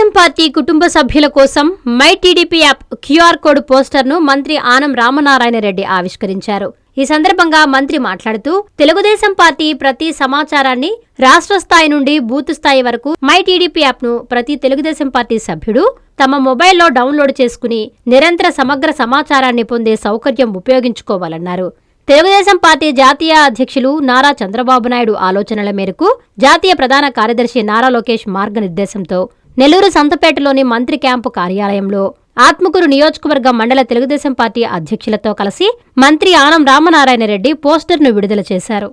Telugu Desam party కుటుంబ సభ్యుల కోసం my TDP app QR code పోస్టర్ను మంత్రి ఆనం రామనారాయణ రెడ్డి ఆవిష్కరించారు. ఈ సందర్భంగా మంత్రి మాట్లాడుతూ తెలుగుదేశం పార్టీ ప్రతి సమాచారాన్ని రాష్ట్ర స్థాయి నుండి బూత్ స్థాయి వరకు మై టీడీపీ యాప్ను ప్రతి తెలుగుదేశం పార్టీ సభ్యుడు తమ మొబైల్లో డౌన్లోడ్ చేసుకుని నిరంతర సమగ్ర సమాచారాన్ని పొందే సౌకర్యం ఉపయోగించుకోవాలన్నారు. తెలుగుదేశం పార్టీ జాతీయ అధ్యక్షులు నారా చంద్రబాబు నాయుడు ఆలోచనల మేరకు జాతీయ ప్రధాన కార్యదర్శి నారా లోకేష్ మార్గనిర్దేశంతో నెల్లూరు సంతపేటలోని మంత్రి క్యాంపు కార్యాలయంలో ఆత్మకూరు నియోజకవర్గ మండల తెలుగుదేశం పార్టీ అధ్యక్షులతో కలిసి మంత్రి ఆనం రామనారాయణ రెడ్డి పోస్టర్ను విడుదల చేశారు.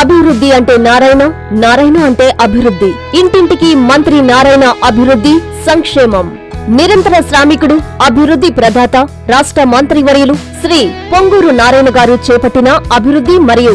అభివృద్ధి అంటే నారాయణ నారాయణ అంటే అభివృద్ధి. ఇంటింటికి మంత్రి నారాయణ అభివృద్ధి సంక్షేమం. నిరంతర శ్రామికుడు అభివృద్ధి ప్రదాత రాష్ట్ర మంత్రివర్యులు శ్రీ పొంగూరు నారాయణ గారు చేపట్టిన అభివృద్ధి మరియు